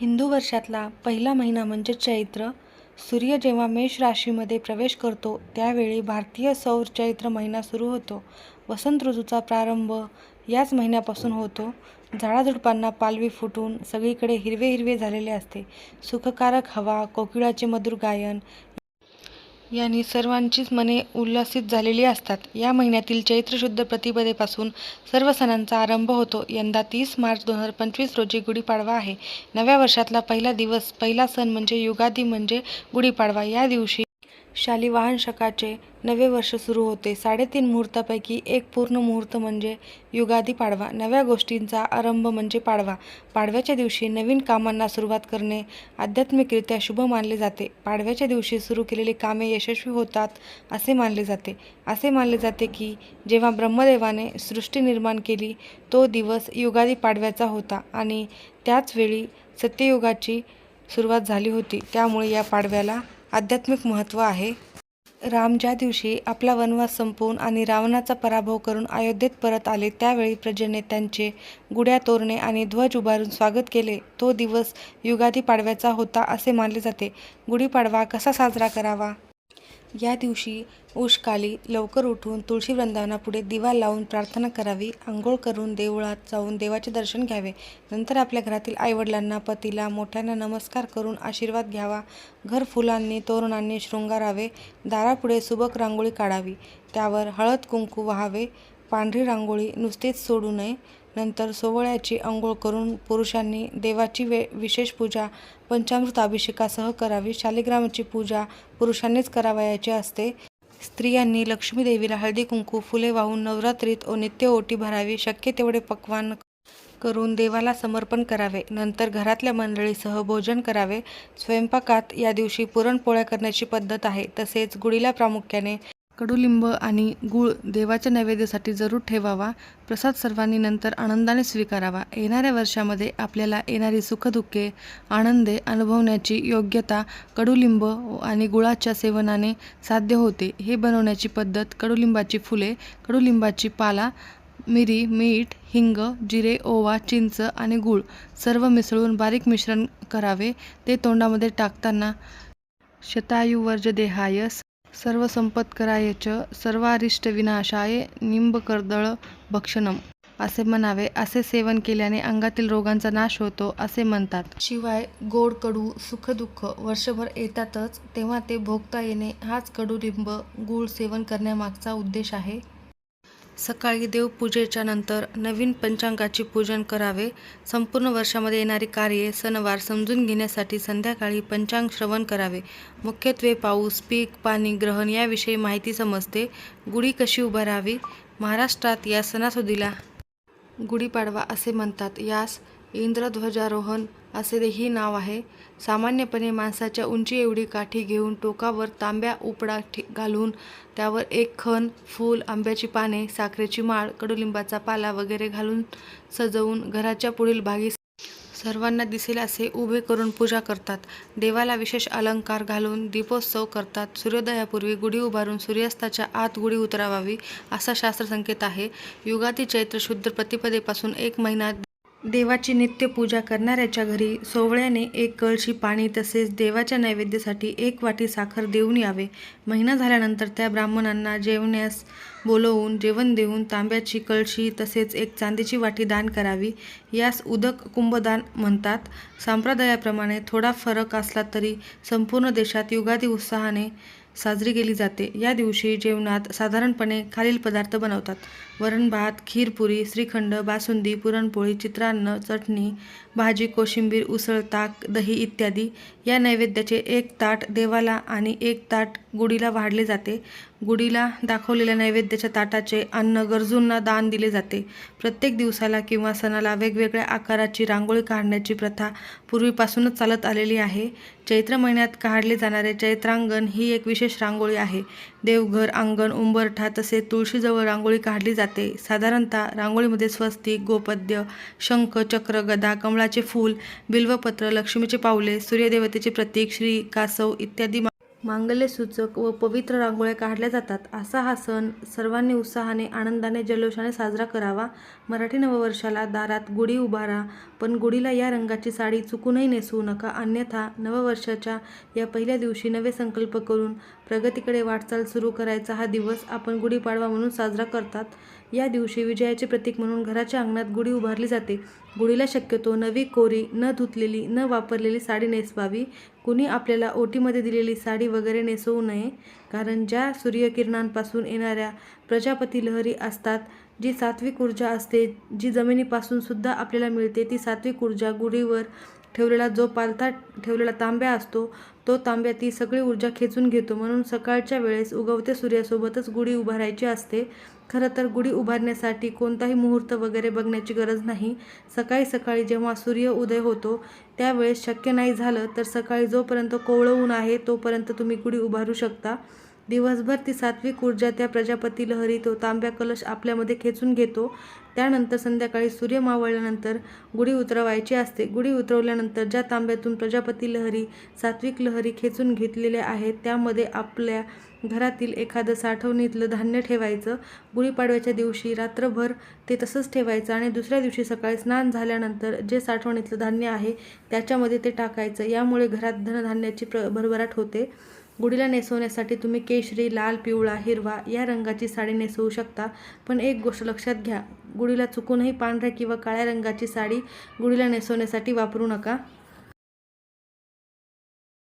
हिंदू वर्षातला पहिला महिना म्हणजे चैत्र. सूर्य जेव्हा मेष राशीमध्ये प्रवेश करतो त्यावेळी भारतीय सौर चैत्र महिना सुरू होतो. वसंत ऋतूचा प्रारंभ याच महिन्यापासून होतो. झाडाझुडपांना पालवी फुटून सगळीकडे हिरवे हिरवे झालेले असते. सुखकारक हवा, कोकिळाचे मधुर गायन यांनी सर्वांचीच मने उल्लसित झालेली असतात. या महिन्यातील चैत्र शुद्ध प्रतिपदेपासून सर्व सणांचा आरंभ होतो. यंदा तीस मार्च दोन हजार पंचवीस रोजी गुढीपाडवा आहे. नव्या वर्षातला पहिला दिवस पहिला सण म्हणजे युगादी म्हणजे गुढीपाडवा. या दिवशी शाली वाहन शकाचे नवे वर्ष सुरू होते. साडेतीन मुहूर्तापैकी एक पूर्ण मुहूर्त म्हणजे युगादी पाडवा. नव्या गोष्टींचा आरंभ म्हणजे पाडवा. पाडव्याच्या दिवशी नवीन कामांना सुरुवात करणे आध्यात्मिकरित्या शुभ मानले जाते. पाडव्याच्या दिवशी सुरू केलेली कामे यशस्वी होतात असे मानले जाते. असे मानले जाते की जेव्हा ब्रह्मदेवाने सृष्टी निर्माण केली तो दिवस युगादी पाडव्याचा होता आणि त्याच वेळी सत्ययुगाची सुरुवात झाली होती. त्यामुळे या पाडव्याला आध्यात्मिक महत्त्व आहे. राम ज्या दिवशी आपला वनवास संपवून आणि रावणाचा पराभव करून अयोध्येत परत आले त्यावेळी प्रजेने त्यांचे गुढ्या तोरणे आणि ध्वज उभारून स्वागत केले तो दिवस युगादी पाडव्याचा होता असे मानले जाते. गुढीपाडवा कसा साजरा करावा? या दिवशी उषकाली लवकर उठून तुळशी वृंदावनापुढे दिवा लावून प्रार्थना करावी. आंघोळ करून देवळात जाऊन देवाचे दर्शन घ्यावे. नंतर आपल्या घरातील आईवडिलांना, पतीला मोठ्यांना नमस्कार करून आशीर्वाद घ्यावा. घर फुलांनी, तोरणांनी शृंगारावे. दारापुढे सुबक रांगोळी काढावी. त्यावर हळद कुंकू व्हावे पांढरी रांगोळी नुसतेच सोडू नये. नंतर सोवळ्याची अंघोळ करून पुरुषांनी देवाची वे विशेष पूजा पंचामृत अभिषेकासह करावी. शालिग्रामाची पूजा पुरुषांनीच करावयाची असते. स्त्रियांनी लक्ष्मीदेवीला हळदी कुंकू, फुले वाहून नवरात्रीत ओ नित्य ओटी भरावी. शक्य तेवढे पक्वान करून देवाला समर्पण करावे. नंतर घरातल्या मंडळीसह भोजन करावे. स्वयंपाकात या दिवशी पुरणपोळ्या करण्याची पद्धत आहे. तसेच गुढीला प्रामुख्याने कडुलिंब आणि गूळ देवाच्या नैवेद्यासाठी जरूर ठेवावा. प्रसाद सर्वांनी नंतर आनंदाने स्वीकारावा. येणाऱ्या वर्षामध्ये आपल्याला येणारी सुखदुःखे आनंदे अनुभवण्याची योग्यता कडुलिंब आणि गुळाच्या सेवनाने साध्य होते. हे बनवण्याची पद्धत कडुलिंबाची फुले, कडुलिंबाची पाला, मिरी, मीठ, हिंग, जिरे, ओवा, चिंच आणि गूळ सर्व मिसळून बारीक मिश्रण करावे. ते तोंडामध्ये टाकताना शतायुर्वृद्धिदेहाय, सर्वसंपत्कराय च सर्वारिष्टविनाशाय निंबकदळभक्षणम् असे म्हणावे. असे सेवन केल्याने अंगातील रोगांचा नाश होतो असे म्हणतात. शिवाय गोड कडू सुखदुःख वर्षभर येतातच तेव्हा ते भोगता येणे हाच कडुलिंब गूळ सेवन करण्यामागचा उद्देश आहे. सकाळी देवपूजेच्या नंतर नवीन पंचांगाचे पूजन करावे. संपूर्ण वर्षामध्ये येणारी कार्ये, सणवार समजून घेण्यासाठी संध्याकाळी पंचांग श्रवण करावे. मुख्यत्वे पाऊस, पीक, पाणी, ग्रहण याविषयी माहिती समजते. गुढी कशी उभारावी? महाराष्ट्रात या सणासुदीला गुढीपाडवा असे म्हणतात. यास इंद्रध्वजारोहण असे ही नाव आहे. सामान्यपणे माणसाच्या उंची एवढी काठी घेऊन टोकावर तांब्या उपडा घालून त्यावर एक खण, फूल, आंब्याची पाने, साखरेची माळ, कडुलिंबाचा पाला वगैरे घालून सजवून घराच्या पुढील भागी सर्वांना दिसेल असे उभे करून पूजा करतात. देवाला विशेष अलंकार घालून दीपोत्सव करतात. सूर्योदयापूर्वी गुढी उभारून सूर्यास्ताच्या आत गुढी उतरावावी असा शास्त्रसंकेत आहे. युगाती चैत्र शुद्ध प्रतिपदेपासून एक महिना देवाची नित्यपूजा करणाऱ्याच्या घरी सोवळ्याने एक कळशी पाणी तसेच देवाच्या नैवेद्यासाठी एक वाटी साखर देऊन यावे. महिना झाल्यानंतर त्या ब्राह्मणांना जेवण्यास बोलवून जेवण देऊन तांब्याची कळशी तसेच एक चांदीची वाटी दान करावी. यास उदक कुंभदान म्हणतात. संप्रदायाप्रमाणे थोडा फरक असला तरी संपूर्ण देशात युगादी उत्साहाने साजरी केली जाते. या दिवशी जेवणात साधारणपणे खालील पदार्थ बनवतात. वरण-भात, खीर-पुरी, श्रीखंड, बासुंदी, पुरणपोळी, चित्रान्न, चटणी, भाजी, कोशिंबीर, उसळ, ताक, दही इत्यादी. या नैवेद्याचे एक ताट देवाला आणि एक ताट गुढीला वाढले जाते. गुढीला दाखवलेल्या नैवेद्याच्या ताटाचे अन्न गरजूंना दान दिले जाते. प्रत्येक दिवसाला किंवा सणाला वेगवेगळ्या आकाराची रांगोळी काढण्याची प्रथा पूर्वीपासूनच चालत आलेली आहे. चैत्र महिन्यात काढले जाणारे चैत्रांगण ही एक विशेष रांगोळी आहे. देवघर, अंगण, उंबरठा तसेच तुळशीजवळ रांगोळी काढली जाते. साधारणतः रांगोळीमध्ये स्वस्तिक, गोपद्य, शंख, चक्र, गदा, कमळाचे फूल, बिल्वपत्र, लक्ष्मीचे पावले, सूर्यदेवतेचे प्रतीक, श्री, कासव इत्यादी मांगल्यसूचक व पवित्र रांगोळ्या काढल्या जातात. असा हा सण सर्वांनी उत्साहाने, आनंदाने, जल्लोषाने साजरा करावा. मराठी नववर्षाला दारात गुढी उभारा, पण गुढीला या रंगाची साडी चुकूनही नेसवू नका. अन्यथा नववर्षाच्या या पहिल्या दिवशी नवे संकल्प करून प्रगतीकडे वाटचाल सुरू करायचा हा दिवस आपण गुढीपाडवा म्हणून साजरा करतात. या दिवशी विजयाचे प्रतीक म्हणून घराच्या अंगणात गुढी उभारली जाते. गुढीला शक्यतो नवी, कोरी, न धुतलेली, न वापरलेली साडी नेसवावी. कुणी आपल्याला ओटीमध्ये दिलेली साडी वगैरे नेसवू नये. कारण ज्या सूर्यकिरणांपासून येणाऱ्या प्रजापती लहरी असतात, जी सात्विक ऊर्जा असते, जी जमिनीपासून सुद्धा आपल्याला मिळते, ती सात्विक ऊर्जा गुढीवर ठेवलेला जो पालथा ठेवलेला तांब्या असतो, तो तांब्या ती सगळी ऊर्जा खेचून घेतो. म्हणून सकाळच्या वेळेस उगवते सूर्यासोबतच गुढी उभारायची असते. खरं तर गुढी उभारण्यासाठी कोणताही मुहूर्त वगैरे बघण्याची गरज नाही. सकाळी सकाळी जेव्हा सूर्य उदय होतो, त्यावेळेस शक्य नाही झालं तर सकाळी जोपर्यंत कोवळं ऊन आहे, तोपर्यंत तुम्ही गुढी उभारू शकता. दिवसभर ती सात्विक ऊर्जा, त्या प्रजापती लहरी, तो तांब्या कलश आपल्यामध्ये खेचून घेतो. त्यानंतर संध्याकाळी सूर्य मावळल्यानंतर गुढी उतरवायची असते. गुढी उतरवल्यानंतर ज्या तांब्यातून प्रजापती लहरी, सात्विक लहरी खेचून घेतलेल्या आहेत, त्यामध्ये आपल्या घरातील एखादं साठवणीतलं धान्य ठेवायचं. गुढीपाडव्याच्या दिवशी रात्रभर ते तसंच ठेवायचं आणि दुसऱ्या दिवशी सकाळी स्नान झाल्यानंतर जे साठवणीतलं धान्य आहे, त्याच्यामध्ये ते टाकायचं. यामुळे घरात धनधान्याची प्र भरभराट होते. गुढीला नेसवण्यासाठी तुम्ही केशरी, लाल, पिवळा, हिरवा या रंगाची साडी नेसवू शकता. पण एक गोष्ट लक्षात घ्या, गुढीला चुकूनही पांढऱ्या किंवा काळ्या रंगाची साडी गुढीला नेसवण्यासाठी वापरू नका.